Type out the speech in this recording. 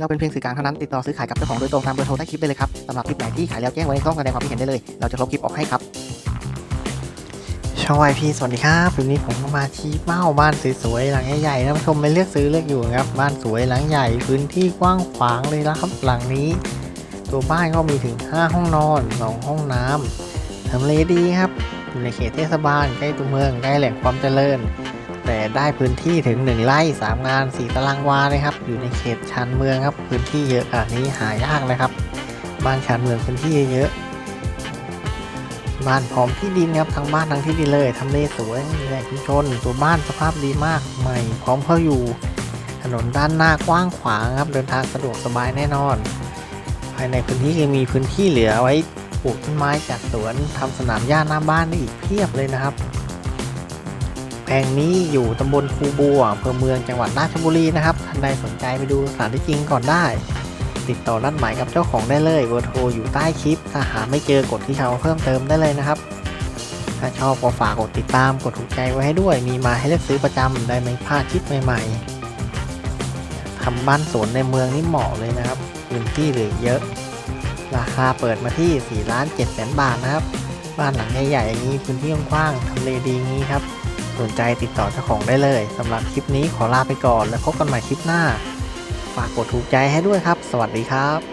เราเป็นเพียงสื่อกลางเท่านั้นติดต่อซื้อขายกับเจ้าของโดยตรงตามเบอร์โทรใต้คลิปได้เลยครับสำหรับคลิปไหนที่ขายแล้วแจ้งไว้ในช่องแสดงความคิดเห็นได้เลย เราจะลบคลิปออกให้ครับช่องไอพีสวัสดีครับวันนี้ผมมาชี้เป้าบ้านสวยๆหลังใหญ่ๆนะผู้ชมไปเลือกซื้อเลือกอยู่ครับบ้านสวยหลังใหญ่พื้นที่กว้างขวางเลยนะครับหลังนี้ ตัวบ้านก็มีถึง 5 ห้องนอน 2 ห้องน้ำทำเลดีครับอยู่ในเขตเทศบาลใกล้ตัวเมืองใกล้แหล่งความเจริญ แต่ได้พื้นที่ถึง 1 ไร่ 3 งาน 4 ตารางวาเลยครับ อยู่ในเขตชานเมืองครับ พื้นที่เยอะอันนี้หายากนะครับ บ้านชานเมืองพื้นที่เยอะ บ้านพร้อมที่ดินครับ ทั้งบ้านทั้งที่ดินเลยทำเลสวยมีแหล่งชุมชน ตัวบ้านสภาพดีมาก ใหม่ พร้อมเข้าอยู่ ถนนด้านหน้ากว้างขวางครับ เดินทางสะดวกสบายแน่นอน ภายในพื้นที่ยังมีพื้นที่เหลือไว้ปลูกต้นไม้จัดสวนทำสนามหญ้าหน้าบ้านได้อีกเพียบเลยนะครับ ปลงนี้อยู่ตำบลคูบัวอำเภอเมืองจังหวัดราชบุรีนะครับท่านใดสนใจไปดูสถานที่จริงก่อนได้ ติดต่อนัดหมายกับเจ้าของได้เลยเบอร์โทรอยู่ใต้คลิป ถ้าหาไม่เจอกดที่ชาวเพิ่มเติมได้เลยนะครับ ถ้าชอบก็ฝากกดติดตามกดถูกใจไว้ให้ด้วย มีมาให้เลือกซื้อประจำได้ไม่พลาดคลิปใหม่ ๆทำบ้านสวนในเมืองนี่เหมาะเลยนะครับพื้นที่เหลือเยอะ ราคาเปิดมาที่4ล้าน7แสนบาทนะครับ บ้านหลังใหญ่ๆอย่างนี้พื้นที่กว้างๆทำเลดีงี้ครับ สนใจติดต่อเจ้าของได้เลยสำหรับคลิปนี้ขอลาไปก่อน แล้วพบกันใหม่คลิปหน้า ฝากกดถูกใจให้ด้วยครับ สวัสดีครับ